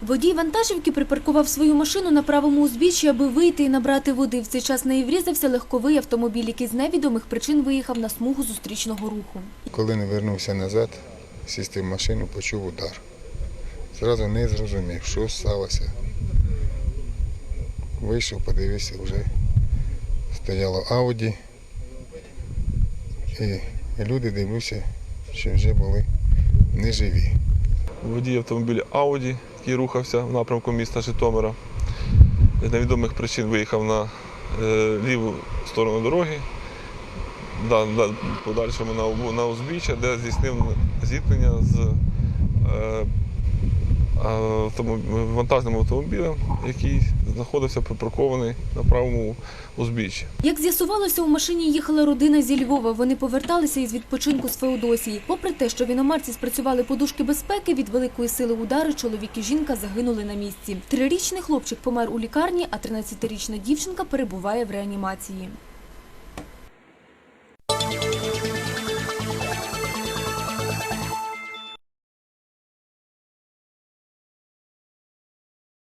Водій вантажівки припаркував свою машину на правому узбіччі, аби вийти і набрати води. В цей час неї врізався легковий автомобіль, який з невідомих причин виїхав на смугу зустрічного руху. Коли не вернувся назад, сісти в машину, почув удар. Зразу не зрозумів, що сталося. Вийшов, подивився, вже стояло Ауді. І люди дивлюся, що вже були неживі. Водій автомобіля Ауді, який рухався в напрямку міста Житомира. З невідомих причин виїхав на е, ліву сторону дороги, да, да, подальшому на, узбіччя, де здійснив зіткнення з вантажним автомобілем, який знаходився припаркований на правому узбіччі. Як з'ясувалося, у машині їхала родина зі Львова. Вони поверталися із відпочинку з Феодосії. Попри те, що в іномарці спрацювали подушки безпеки, від великої сили удару чоловік і жінка загинули на місці. Трирічний хлопчик помер у лікарні, а 13-річна дівчинка перебуває в реанімації.